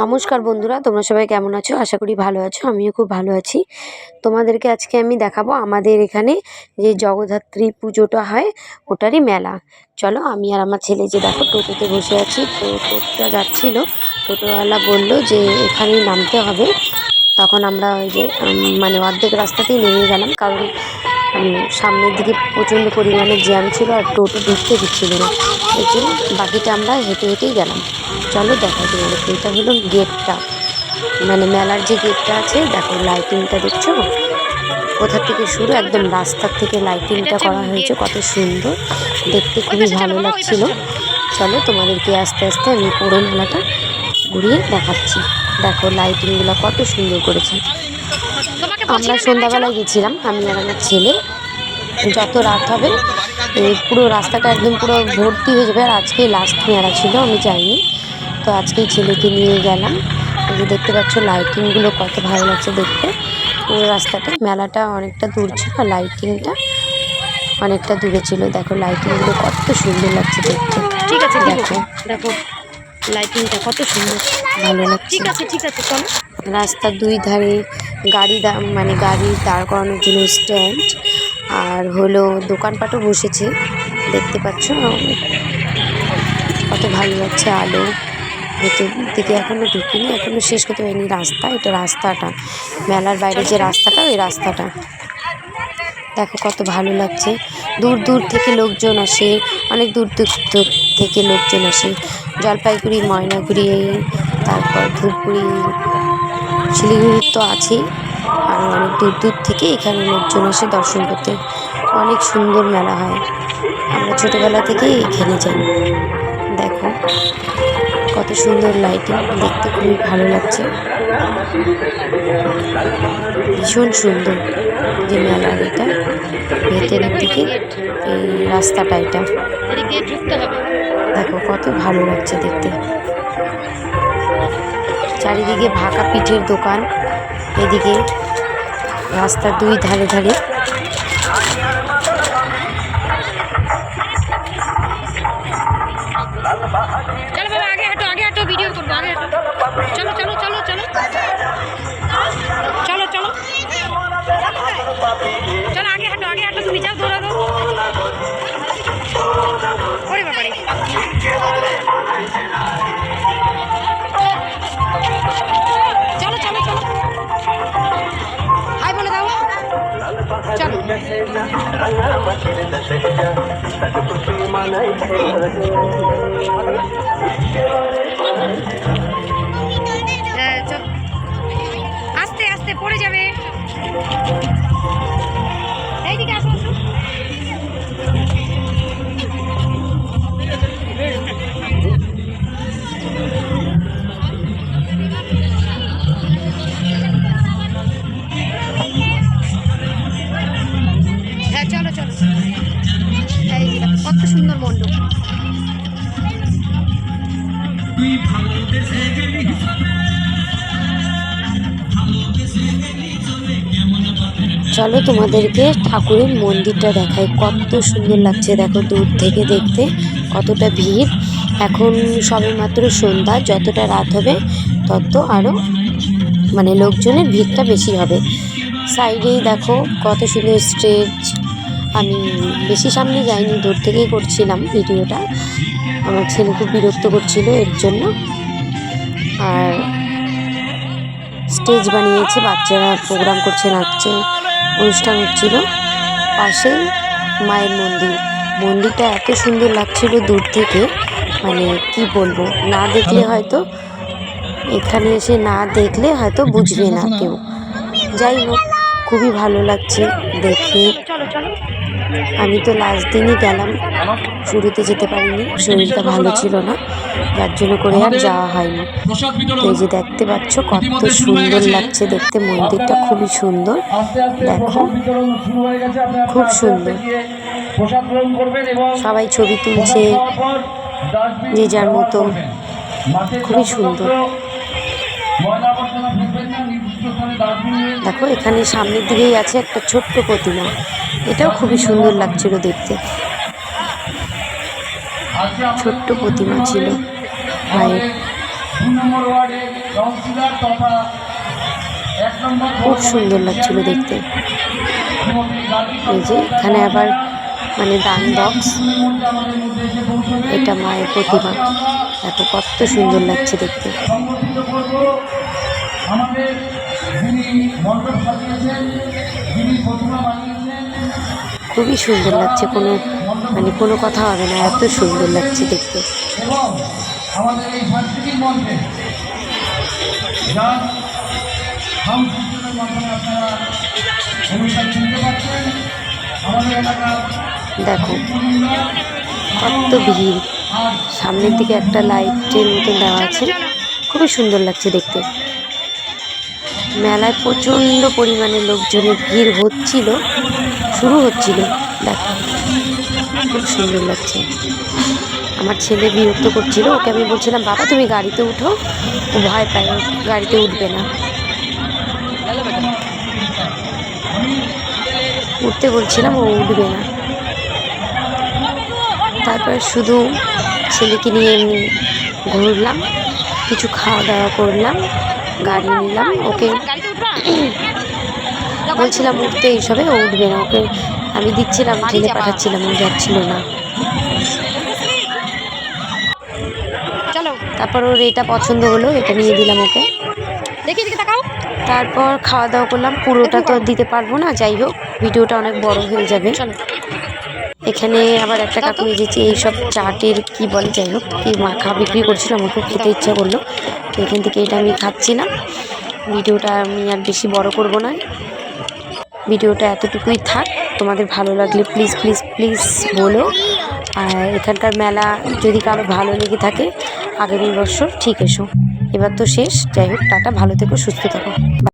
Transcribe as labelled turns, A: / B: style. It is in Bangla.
A: নমস্কার বন্ধুরা, তোমরা সবাই কেমন আছো? আশা করি ভালো আছো, আমিও খুব ভালো আছি। তোমাদেরকে আজকে আমি দেখাবো আমাদের এখানে যে জগদ্ধাত্রী পুজোটা হয়, ওটারই মেলা। চলো আমি আর আমার ছেলে যে দেখো টোটোতে বসে আছি, তো টোটোটা যাচ্ছিল, টোটোওয়ালা বলল যে এখানেই নামতে হবে। তখন আমরা ওই যে মানে অর্ধেক রাস্তাতেই নেমে গেলাম, কারণ সামনের দিকে প্রচণ্ড পরিমাণে জ্যাম ছিল আর টোটো ঢুকতে দিচ্ছিল না। এই জন্য বাকিটা আমরা হেঁটে হেঁটেই গেলাম। চলো দেখা তোমাদেরকে এটা হলো গেটটা। মানে মেলার যে গেটটা আছে দেখো লাইটিংটা দেখছ? কোথা থেকে শুরু একদম রাস্তার থেকে লাইটিংটা করা হয়েছে কত সুন্দর। দেখতে খুবই ভালো লাগছিল। চলো। তোমাদেরকে আস্তে আস্তে আমি পুরো মেলাটা ঘুরিয়ে দেখাচ্ছি। দেখো লাইটিংগুলো কত সুন্দর করেছে। আমরা সন্ধ্যাবেলায় গেছিলাম আমি আর আমার ছেলে। যত রাত হবে পুরো রাস্তাটা একদম পুরো ভর্তি হয়ে যাবে। আর আজকে লাস্ট মেলা ছিল আমি যাইনি। তো আজকেই ছেলেকে নিয়ে গেলাম। যে দেখতে পাচ্ছ লাইটিংগুলো কত ভালো লাগছে দেখতে। পুরো রাস্তাটা মেলাটা অনেকটা দূর ছিল আর লাইটিংটা অনেকটা দূরে ছিল। দেখো লাইটিংগুলো কত সুন্দর লাগছে দেখতে।
B: ঠিক আছে ঠিক আছে
A: দেখো
B: দেখো লাইটিংটা কত সুন্দর।
A: ভালো লাগছে।
B: ঠিক আছে ঠিক আছে চলো।
A: রাস্তার দুই ধারে গাড়ি মানে গাড়ি দাঁড় করানোর জন্য স্ট্যান্ড আর হলো দোকানপাটও বসেছে, দেখতে পাচ্ছ? কত ভালো লাগছে আলো। ভেতর দিকে এখনও ঢুকিনি এখনও শেষ করতে পারিনি রাস্তা, এটা রাস্তাটা। মেলার বাইরে যে রাস্তাটা, ওই রাস্তাটা। দেখো কত ভালো লাগছে। দূর দূর থেকে লোকজন আসে, অনেক দূর দূর থেকে লোকজন আসে। জলপাইগুড়ি, ময়নাগুড়ি তারপর ধূপগুড়ি শিলিগুড়ি তো আছেই। আর অনেক দূর দূর থেকে এখানে লোকজন এসে দর্শন করতে অনেক সুন্দর মেলা হয়। আমরা ছোটোবেলা থেকেই এখানে যাই। দেখো কত সুন্দর লাইটিং দেখতে খুবই ভালো লাগছে। ভীষণ সুন্দর যে মেলার এটা। ভেতরের দিকে এই রাস্তাটা এটা। দেখো কত ভালো লাগছে দেখতে। চারিদিকে ভাকা পিঠের দোকান। এদিকে রাস্তার দুই ধারে ধারে।
B: চলো বাবা, আগে হাঁটো আগে হাঁটো তুমি যাও দৌড়া দাও ওরে বাবারে। হ্যাঁ, চল। আস্তে আস্তে পড়ে যাবে চলো
A: তোমাদেরকে ঠাকুরের মন্দিরটা দেখাই। কত সুন্দর লাগছে, দেখো দূর থেকে দেখতে, কতটা ভিড়। এখন সবে মাত্র সন্ধ্যা, যতটা রাত হবে, তত আরও মানে লোকজনের ভিড়টা বেশি হবে। সাইডেই দেখো কত সুন্দর স্টেজ। আমি বেশি সামনে যাইনি, দূর থেকেই করছিলাম ভিডিওটা। আমার ছেলে খুব বিরক্ত করছিল এর জন্য। আর স্টেজ বানিয়েছে, বাচ্চারা প্রোগ্রাম করছে, নাচছে। অনুষ্ঠান হচ্ছিল পাশেই মায়ের মন্দির। মন্দিরটা এত সুন্দর লাগছিল দূর থেকে মানে কি বলব না দেখলে হয়তো এখানে এসে না দেখলে হয়তো বুঝবে না কেউ। যাই হোক খুবই ভালো লাগছে দেখে।
B: চলো চলো।
A: আমি তো লাস্ট দিনই গেলাম। শুরুতে যেতে পারিনি শরীরটা ভালো ছিল না যার জন্য করে আর যাওয়া হয়নি। এই যে দেখতে পাচ্ছ কত সুন্দর লাগছে দেখতে মন্দিরটা খুবই সুন্দর। দেখো খুব সুন্দর। সবাই ছবি তুলছে যে যার মতো। খুবই সুন্দর। দেখো এখানে সামনের দিকেই আছে একটা ছোট্ট প্রতিমা। এটাও খুবই সুন্দর লাগছিল দেখতে। ছোট্ট প্রতিমা ছিল মায়ের খুব সুন্দর লাগছিল দেখতে। এই যে এখানে আবার মানে দান বক্স। এটা মায়ের প্রতিমা। এত কত সুন্দর লাগছে দেখতে।
C: আমাদের যিনি সাজিয়েছেন, যিনি প্রতিমা বানিয়েছেন
A: খুবই সুন্দর লাগছে কোনো মানে কোনো কথা হবে না এত সুন্দর লাগছে দেখতে।
C: আমাদের এই সাংস্কৃতিক মঞ্চে যার সংসূচনের মাধ্যমে আপনারা অনুষ্ঠান শুনতে পাচ্ছেন আমাদের এলাকার
A: দেখো কত ভিড়। সামনের দিকে একটা লাইটের মতন দেওয়া আছে। খুবই সুন্দর লাগছে দেখতে। মেলায় প্রচণ্ড পরিমাণে লোকজনের ভিড় হচ্ছিল, শুরু হচ্ছিল। দেখো, খুব সুন্দর লাগছে। আমার ছেলে বিরক্ত করছিল, ওকে আমি বলছিলাম, বাবা, তুমি গাড়িতে উঠো, ও ভয় পায় গাড়িতে উঠবে না। উঠতে বলছিলাম, ও উঠবে না। তারপর শুধু ছেলেকে নিয়ে ঘুরলাম, কিছু খাওয়া দাওয়া করলাম। গাড়ি নিলাম ওকে বলছিলাম উঠতে এইসবে ও উঠবে না ওকে আমি দিচ্ছিলাম ঠেলে পাঠাচ্ছিলাম ও যাচ্ছিল না।
B: চলো।
A: তারপর ওর এটা পছন্দ হলো এটা নিয়ে দিলাম ওকে।
B: দেখি এদিকে তাকাও।
A: তারপর খাওয়া দাওয়া করলাম পুরোটা তো দিতে পারব না যাই হোক ভিডিওটা অনেক বড় হয়ে যাবে।
B: চলো।
A: এখানে আবার একটা কাকু এসেছে, এইসব চাটের কি বলে যাই হোক কি মাখা বিক্রি করছিল, আমাকে খেতে ইচ্ছা করল। তো এখান থেকে এটা আমি খাচ্ছিলাম ভিডিওটা আমি আর বেশি বড় করব না। ভিডিওটা এতটুকুই থাক। তোমাদের ভালো লাগলে প্লিজ প্লিজ প্লিজ বলো। আর এখানকার মেলা যদি কারও ভালো লেগে থাকে আগামী বছর, ঠিক এসো। এবার তো শেষ। যাই হোক টাটা, ভালো থেকো, সুস্থ থাকো।